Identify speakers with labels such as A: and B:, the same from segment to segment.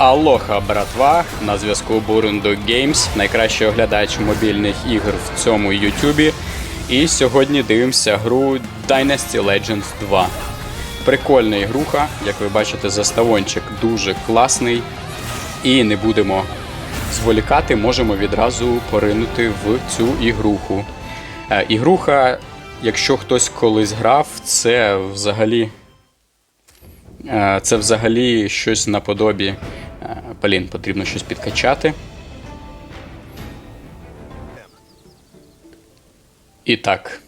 A: Алоха, братва! На зв'язку Бурундо Games, найкращий оглядач мобільних ігор в цьому Ютубі. І сьогодні дивимося гру Dynasty Legends 2. Прикольна ігруха, як ви бачите, заставончик дуже класний. І не будемо зволікати, можемо відразу поринути в цю ігруху. Е, Ігруха, якщо хтось колись грав, це взагалі Е, Це взагалі щось наподобі. Блін, потрібно щось підкачати. І так,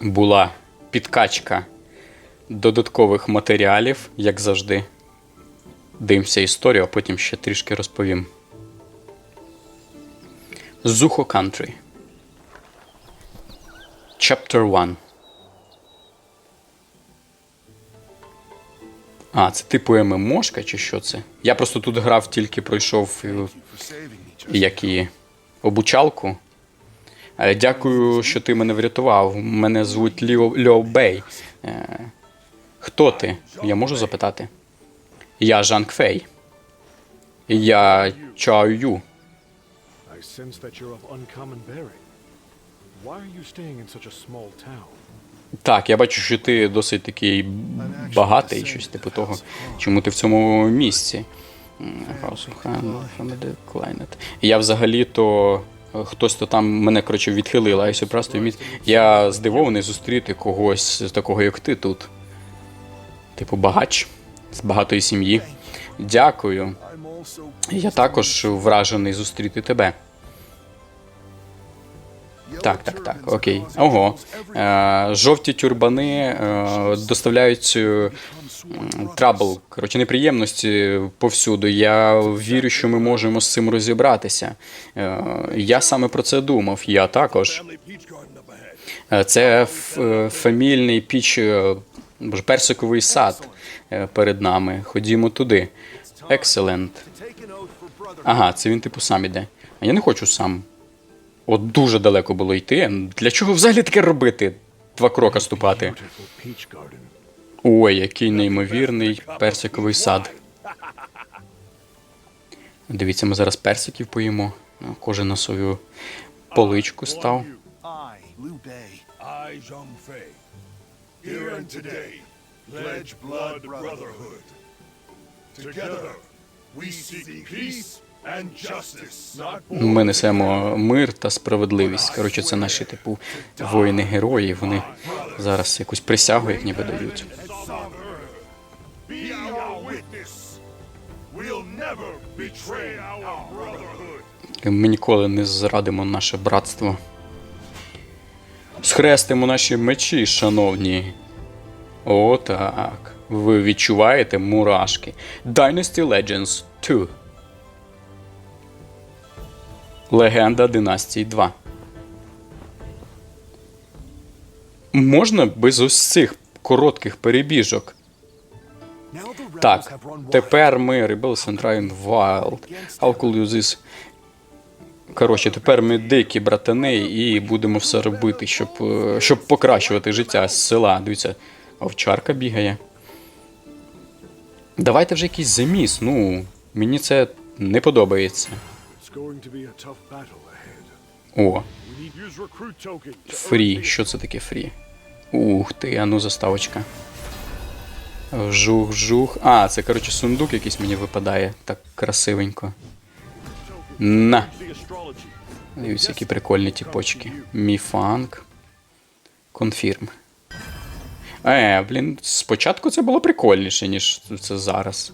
A: була підкачка додаткових матеріалів, як завжди. Дивимося історію, а потім ще трішки розповім. Зухо Country. Chapter 1. А, це типу ММОшка чи що це? Я просто тут грав, тільки пройшов як і обучалку. Е, Дякую, що ти мене врятував. Мене звуть Ліо, Ліо Бей. Е, Хто ти? Я можу запитати? Я Жан Кфей. Я Чао Ю.
B: I sense that you're of uncommon bearing. Why are you staying in such a small town?
A: Так, я бачу, що ти досить такий багатий, щось типу того. Чому ти в цьому місці? Я взагалі-то. е, Хтось то там мене коротше відхилив, а я. Я здивований зустріти когось такого, як ти тут. Типу, багач з багатої сім'ї. Дякую. Я також вражений зустріти тебе. Так, так, так, окей. Ого. Е, жовті тюрбани е, доставляють трабл, коротше, неприємності повсюду. Я вірю, що ми можемо з цим розібратися. Е, я саме про це думав. Я також. Це фамільний піч, персиковий сад перед нами. Ходімо туди. Екселент. Ага, це він типу сам іде. А я не хочу сам. От дуже далеко було йти. Для чого взагалі таке робити? Два кроки ступати. Ой, який неймовірний персиковий сад. Дивіться, ми зараз персиків поїмо. Ну, Кожен на свою поличку став.
C: Together, we seek peace
A: Ми несемо мир та справедливість. Коротше, це наші типу воїни-герої. Вони зараз якусь присягу, як ніби дають. Ми ніколи не зрадимо наше братство. Схрестимо наші мечі, шановні. О, так. Ви відчуваєте мурашки. Dynasty Legends 2. Легенда Династії 2. Можна без ось цих коротких перебіжок. Так, тепер ми Rebels and Ryan Wild. Uses. Коротше, тепер ми дикі братани і будемо все робити, щоб, е, щоб покращувати життя з села. Дивіться, овчарка бігає. Давайте вже якийсь заміс. Ну, мені це не подобається.
B: Going to be a tough battle ahead.
A: О, фрі. Що це таке фрі? Ух ти, а ну заставочка. Вжух-вжух. А, це, коротше, сундук якийсь мені випадає. Так красивенько. На. Дивіться, які прикольні ті почки. Міфанк. Конфірм. Е, блін, спочатку це було прикольніше, ніж це зараз.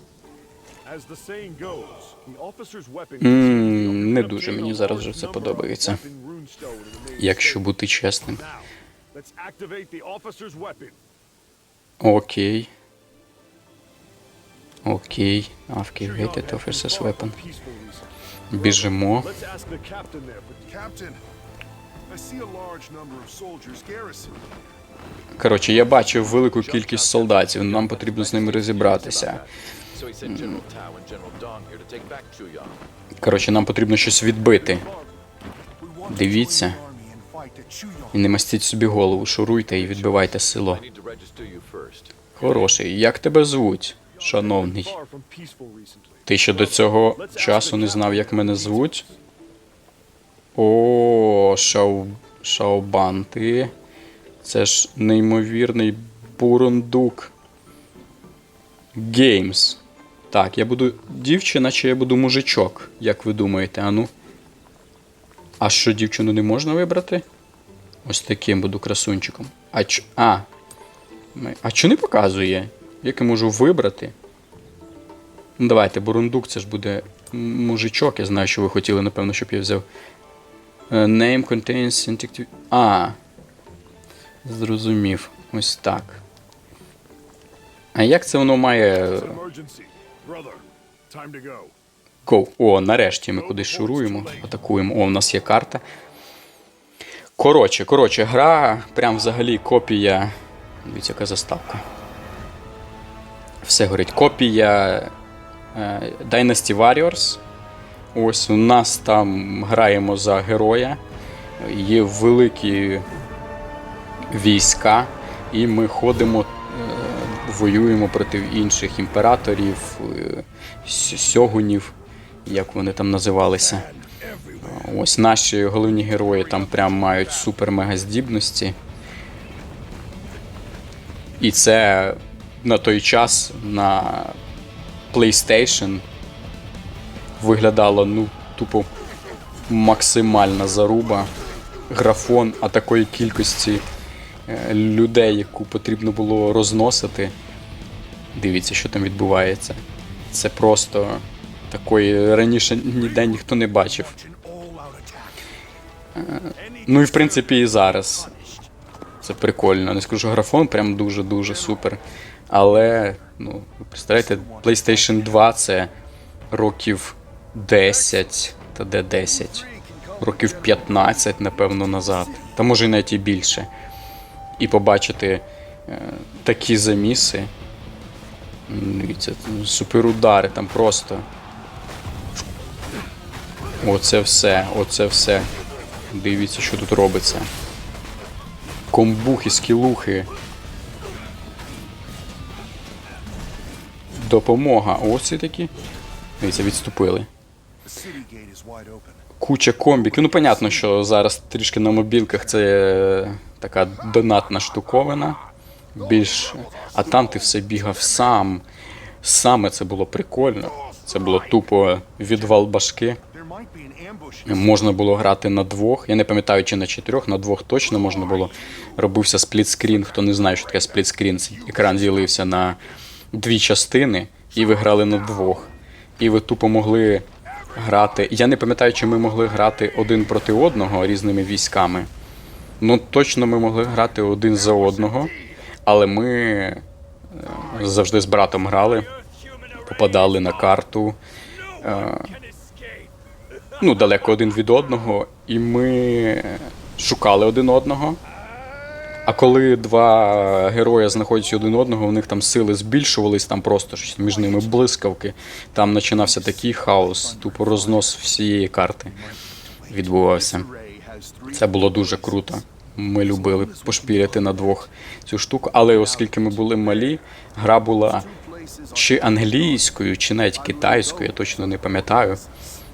A: Не дуже мені зараз вже це подобається. Якщо бути чесним. Окей. Окей. Activated officer's weapon. Біжимо. Коротше, я бачив велику кількість солдатів, нам потрібно з ними розібратися. Коротше, нам потрібно щось відбити. Дивіться. І не мастіть собі голову, шуруйте і відбивайте село. Хороший, як тебе звуть? шановний. Ти ще до цього часу не знав, як мене звуть? О, Шау... Шаобан, ти. Це ж неймовірний бурундук. Геймс. Так, я буду дівчина чи я буду мужичок, як ви думаєте, ану? А що дівчину не можна вибрати? Ось таким буду красунчиком. А ч. А. А що не показує? Як я можу вибрати? Ну, давайте, бурундук, це ж буде мужичок. Я знаю, що ви хотіли, напевно, щоб я взяв. Е, Name contains syntactic... А. Зрозумів. Ось так. А як це воно має.
B: Go.
A: О, нарешті ми кудись шуруємо, атакуємо. О, у нас є карта. Коротше, коротше, гра прям взагалі копія. Дивіться, яка заставка. Все горить. Копія е, Dynasty Warriors. Ось у нас там граємо за героя. Є великі війська, і ми ходимо, воюємо проти інших імператорів, е, сьогунів, як вони там називалися. Ось наші головні герої там прям мають супер-мега здібності. І це на той час на PlayStation виглядало ну тупо максимальна заруба. Графон, а такої кількості людей, яку потрібно було розносити. Дивіться, що там відбувається. Це просто такої раніше ніде ніхто не бачив. Е, Ну і в принципі і зараз. Це прикольно. Не скажу, графон прям дуже-дуже супер. Але, ну, ви представляєте, PlayStation 2 це років 10, та де 10, років 15, напевно, назад. Та може і навіть і більше. І побачити е, такі заміси. Дивіться, суперудари там просто. Оце все, оце все. Дивіться, що тут робиться. Комбухи, скілухи. Допомога. Ось ці такі. Дивіться, відступили. Куча комбіків. Ну, понятно, що зараз трішки на мобілках це така донатна штуковина. Більш. А там ти все бігав сам. Саме це було прикольно. Це було тупо відвал башки. Можна було грати на двох. Я не пам'ятаю, чи на чотирьох, на двох точно можна було. Робився сплітскрін. Хто не знає, що таке сплітскрін, екран ділився на дві частини, і ви грали на двох. І ви тупо могли грати. Я не пам'ятаю, чи ми могли грати один проти одного різними військами. Ну, точно ми могли грати один за одного, але ми е, завжди з братом грали, попадали на карту. е, ну, далеко один від одного, і ми шукали один одного. А коли два герої знаходяться один одного, у них там сили збільшувались, там просто між ними блискавки. Там починався такий хаос, тупо рознос всієї карти відбувався. Це було дуже круто. Ми любили пошпіряти на двох цю штуку, але оскільки ми були малі, гра була чи англійською, чи навіть китайською, я точно не пам'ятаю.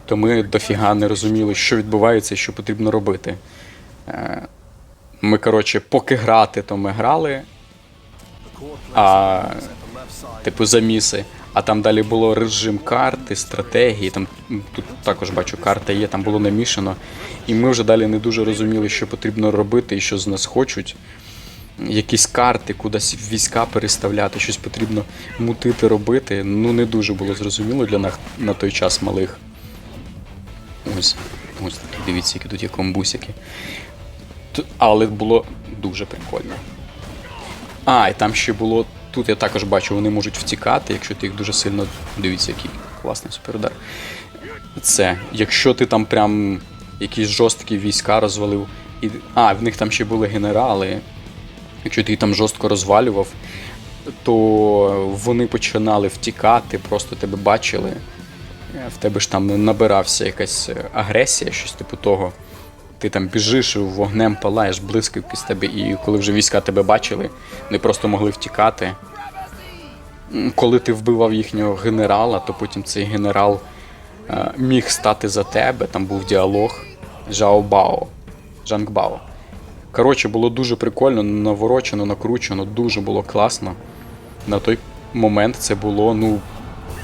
A: То ми дофіга не розуміли, що відбувається і що потрібно робити. Е, Ми, коротше, поки грати, то ми грали, а типу заміси. А там далі було режим карти, стратегії. Там тут також бачу, карта є, там було намішано. І ми вже далі не дуже розуміли, що потрібно робити і що з нас хочуть. Якісь карти, кудись війська переставляти, щось потрібно мутити, робити. Ну не дуже було зрозуміло для нас на той час малих. Ось, ось такі, дивіться, які тут є комбусики. Але було дуже прикольно. А, і там ще було. Тут я також бачу, вони можуть втікати, якщо ти їх дуже сильно. Дивіться, який класний суперудар. Це, якщо ти там прям якісь жорсткі війська розвалив. І... А, в них там ще були генерали. Якщо ти їх там жорстко розвалював, то вони починали втікати, просто тебе бачили. Е, В тебе ж там набирався якась е, агресія, щось типу того. Ти там біжиш, вогнем палаєш, блискавки з тебе, і коли вже війська тебе бачили, вони просто могли втікати. коли ти вбивав їхнього генерала, то потім цей генерал е, міг стати за тебе. Там був діалог Жао Бао. Жанг Бао. Коротше, було дуже прикольно, наворочено, накручено, дуже було класно. На той момент це було, ну,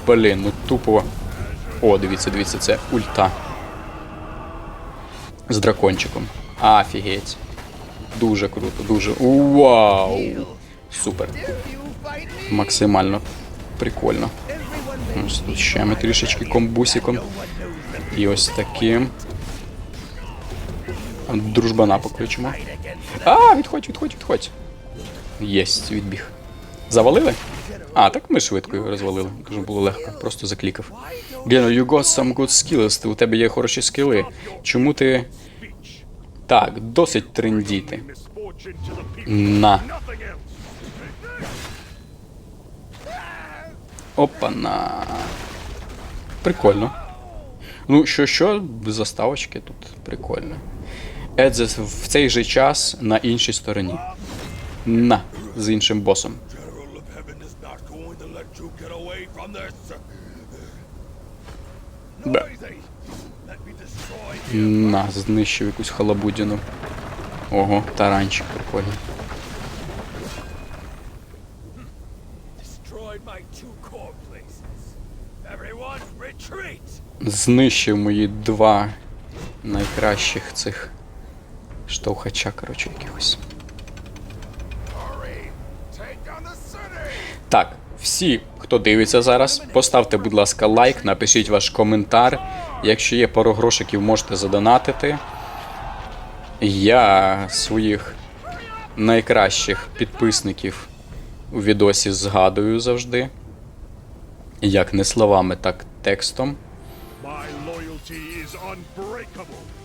A: блін, ну тупо. О, дивіться, дивіться, це ульта. З дракончиком. Афігеть. Дуже круто, дуже. Вау! Супер. Максимально прикольно. Ось тут ще ми трішечки комбусиком. І ось таким. Дружбана покличемо. А, відходь, відходь, відходь. Єсть, відбіг. Завалили? А, так ми швидко його розвалили. Дуже було легко, просто заклікав. Гено, you got some good skills. У тебе є хороші скіли. Чому ти. Так, досить трендіти. На. Опа-на. Прикольно. Ну, що, що, заставочки тут прикольно. Едзес в цей же час на іншій стороні. На, з іншим босом.
C: To get away from this.
A: Бе.
C: Noisy. Let me destroy you.
A: На, знищив якусь халабудіну. Ого, таранчик
C: retreat.
A: Знищив мої два найкращих цих штовхача, коротше, якихось. Так, всі, хто дивиться зараз, поставте, будь ласка, лайк, напишіть ваш коментар. Якщо є пару грошиків, можете задонатити. Я своїх найкращих підписників у відосі згадую завжди. Як не словами, так текстом.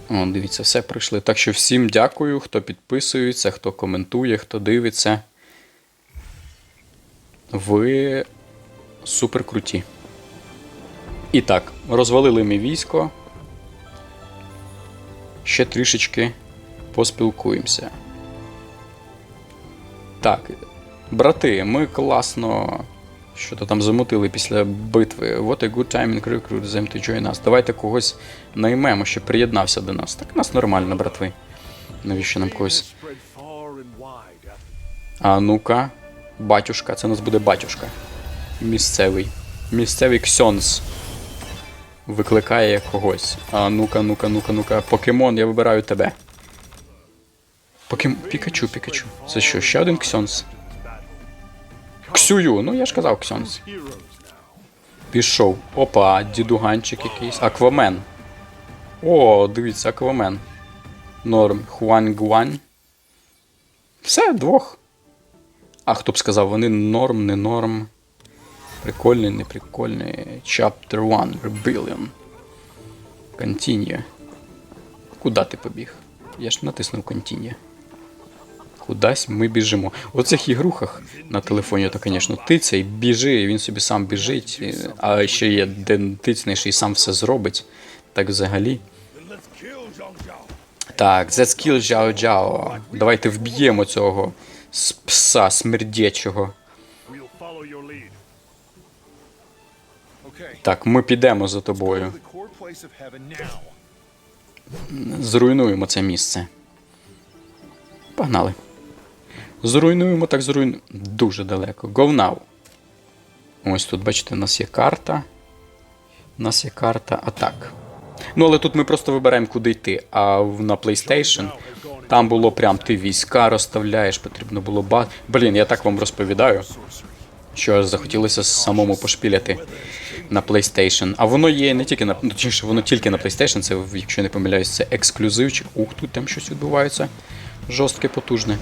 A: О, дивіться, все прийшли. Так що всім дякую, хто підписується, хто коментує, хто дивиться. Ви супер круті. І так, розвалили ми військо. Ще трішечки поспілкуємося. Так, брати, ми класно що-то там замутили після битви. What a good time in recruit them to join us. Давайте когось наймемо, щоб приєднався до нас. Так нас нормально, братви. Навіщо нам когось? А ну-ка, батюшка, це у нас буде батюшка. Місцевий. Місцевий ксьонс. Викликає когось. А ну-ка, ну-ка, ну-ка, ну-ка. Покемон, я вибираю тебе. Покем... Пікачу, Пікачу. Це що, ще один ксьонс? Ксюю, ну я ж казав ксьонс. Пішов. Опа, дідуганчик якийсь. Аквамен. О, дивіться, Аквамен. Норм. Хуань Гуань. Все, двох. А хто б сказав, вони норм, не норм. Прикольний, не прикольний. Chapter 1. Rebellion. Continue. Куда ти побіг? Я ж натиснув Continue. Кудась ми біжимо. У цих ігрухах на телефоні, то, звісно, тиця і біжи, і він собі сам біжить. А ще є, де тицнеш і сам все зробить. Так взагалі.
C: Then let's kill.
A: Так, Джао Джао. Давайте вб'ємо цього пса смердячого. Так, ми підемо за тобою. Зруйнуємо це місце. Погнали. Зруйнуємо, так зруйнуємо. Дуже далеко. Go now. Ось тут, бачите, у нас є карта. У нас є карта атак. Ну, але тут ми просто вибираємо, куди йти. А на PlayStation там було прям ти війська розставляєш, потрібно було ба. Блін, я так вам розповідаю. Що захотілося самому пошпіляти на PlayStation. А воно є не тільки на ну, точніше, воно тільки на PlayStation, це, якщо не помиляюсь, це ексклюзивчик. Ух, тут там щось відбувається. Жорстке, потужне.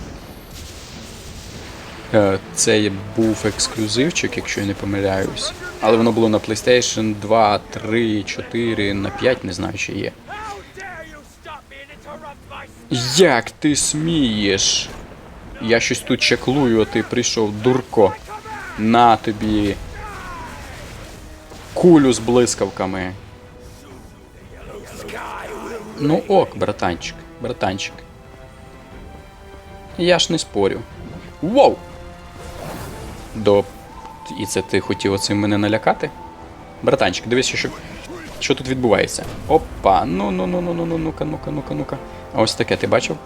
A: Е, Це був ексклюзивчик, якщо я не помиляюсь. Але воно було на PlayStation 2, 3, 4, на 5, не знаю, чи є. Як ти смієш? Я щось тут чеклую, а ти прийшов, дурко. На тобі. Кулю з блискавками. Ну ок, братанчик, братанчик. Я ж не спорю. Воу! До І це ти хотів оцим мене налякати? Братанчик, дивись, що, що тут відбувається. Опа, ну ну ну ну ну ну ну-ка, ну-ка, ну-ка, ну-ка. А ось таке, ти бачив?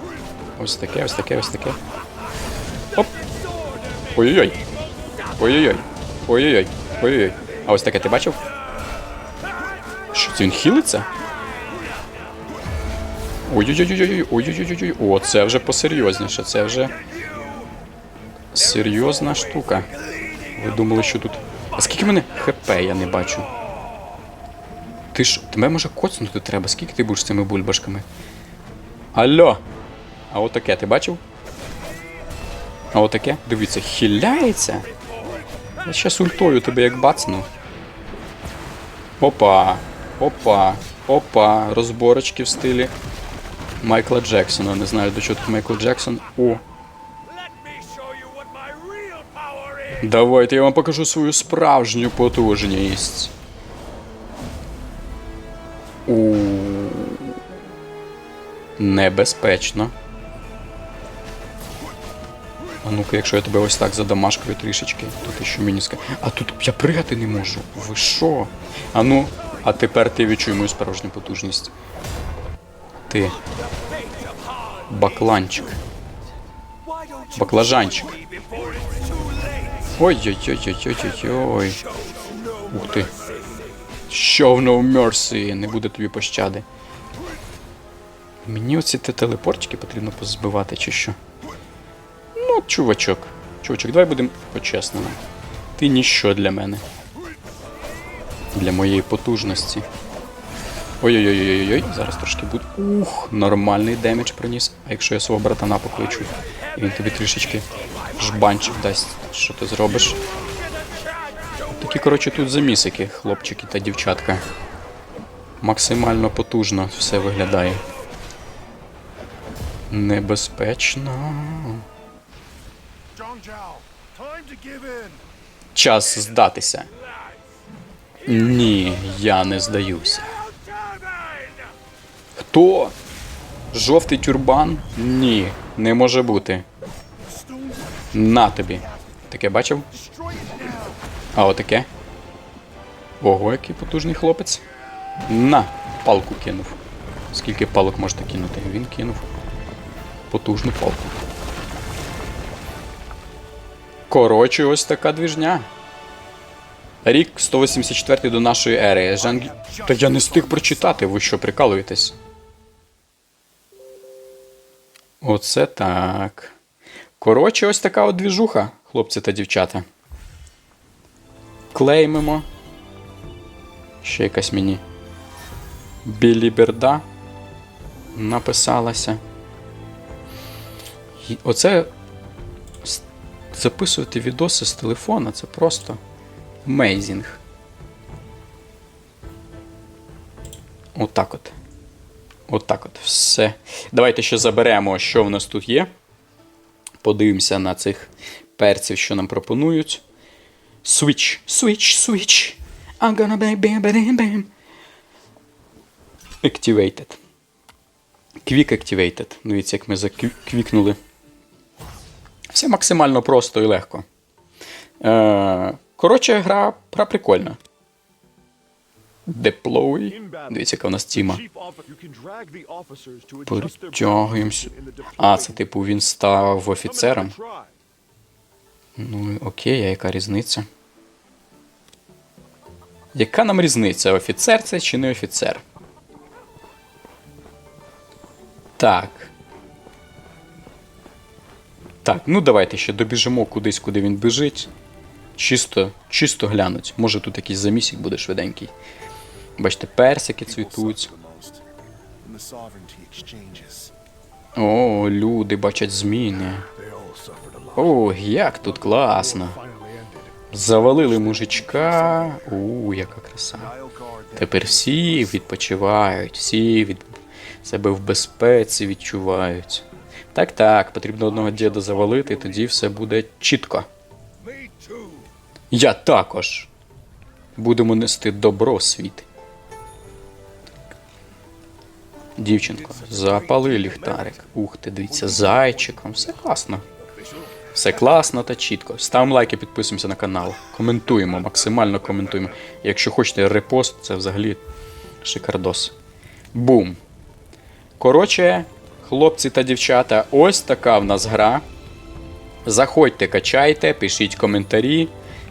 A: Ось таке, ось таке, ось таке. Оп! Ой-ой-ой. Ой-ой-ой. Ой-ой-ой. Ой-ой-ой. А ось таке ти бачив? Що це він хилиться? Ой-ой-ой-ой-ой, ой-ой-ой-ой. О, це вже посерйозніше, це вже серйозна штука. Ви думали, що тут. А скільки в мене ХП я не бачу? Ти ж. Тебе може коцнути треба, скільки ти будеш з цими бульбашками? Алло! А отаке ти бачив? А отаке? Дивіться, хиляється. Я щас ультою тебе як бацну. Опа, опа, опа. Розборочки в стилі Майкла Джексона. Не знаю, до чого тут Майкл Джексон. О. Давайте я вам покажу свою справжню потужність. У. Небезпечно. А ну-ка, якщо я тебе ось так задамашкаю трішечки, то ти що мені скажеш? А тут я пригати не можу. Ви що? А ну, а тепер ти відчуй мою справжню потужність. Ти. Бакланчик. Баклажанчик. Ой-ой-ой-ой-ой-ой-ой. Ух ти. Show no mercy. Не буде тобі пощади. Мені оці те телепортики потрібно позбивати, чи що? Ну, чувачок. Чувачок, давай будемо по-чесному. Ти ніщо для мене. Для моєї потужності. Ой-ой-ой-ой-ой, зараз трошки буде. Ух, нормальний демедж приніс. А якщо я свого братана покличу, і він тобі трішечки жбанчик дасть, що ти зробиш? Такі, коротше, тут замісики, хлопчики та дівчатка. Максимально потужно все виглядає. Небезпечно. Час здатися. Ні, я не здаюся. Хто? Жовтий тюрбан? Ні, не може бути. На тобі. Таке бачив? А отаке? Ого, який потужний хлопець. На, палку кинув. Скільки палок можете кинути? Він кинув потужну палку. Коротше, ось така двіжня. Рік 184 до нашої ери. Жан... Та я не встиг прочитати, ви що, прикалуєтесь? Оце так. Коротше, ось така от двіжуха, хлопці та дівчата. Клеймимо. Ще якась мені. Біліберда написалася. Оце записувати відоси з телефона це просто amazing. Отак от. Отак от. Все. Давайте ще заберемо, що в нас тут є. Подивимося на цих перців, що нам пропонують. Switch, switch, switch. I'm gonna bam bam bam bam. Activated. Quick Activated. Дивіться, як ми заквікнули. Все максимально просто і легко. Е, коротше, гра, гра прикольна. Deploy. Дивіться, яка у нас тіма. Перетягуємося. А, це типу він став офіцером. Ну, окей, а яка різниця? Яка нам різниця, офіцер це чи не офіцер? Так. Так, ну давайте ще добіжимо кудись, куди він біжить. Чисто, чисто глянуть. Може тут якийсь замісік буде швиденький. Бачите, персики цвітуть. О, люди бачать зміни. О, як тут класно. Завалили мужичка. У, яка краса. Тепер всі відпочивають, всі від себе в безпеці відчувають. Так, так, потрібно одного діда завалити, тоді все буде чітко. Я також. Будемо нести добро світ. Дівчинко, запали ліхтарик. Ух ти, дивіться, зайчиком, все класно. Все класно та чітко. Ставимо лайки, підписуємося на канал. Коментуємо, максимально коментуємо. Якщо хочете репост, це взагалі шикардос. Бум. Коротше, хлопці та дівчата, ось така в нас гра. Заходьте, качайте, пишіть коментарі.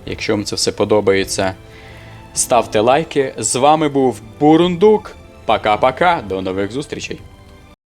A: Якщо вам це все подобається, ставте лайки. З вами був Бурундук. Пока-пока, до нових зустрічей.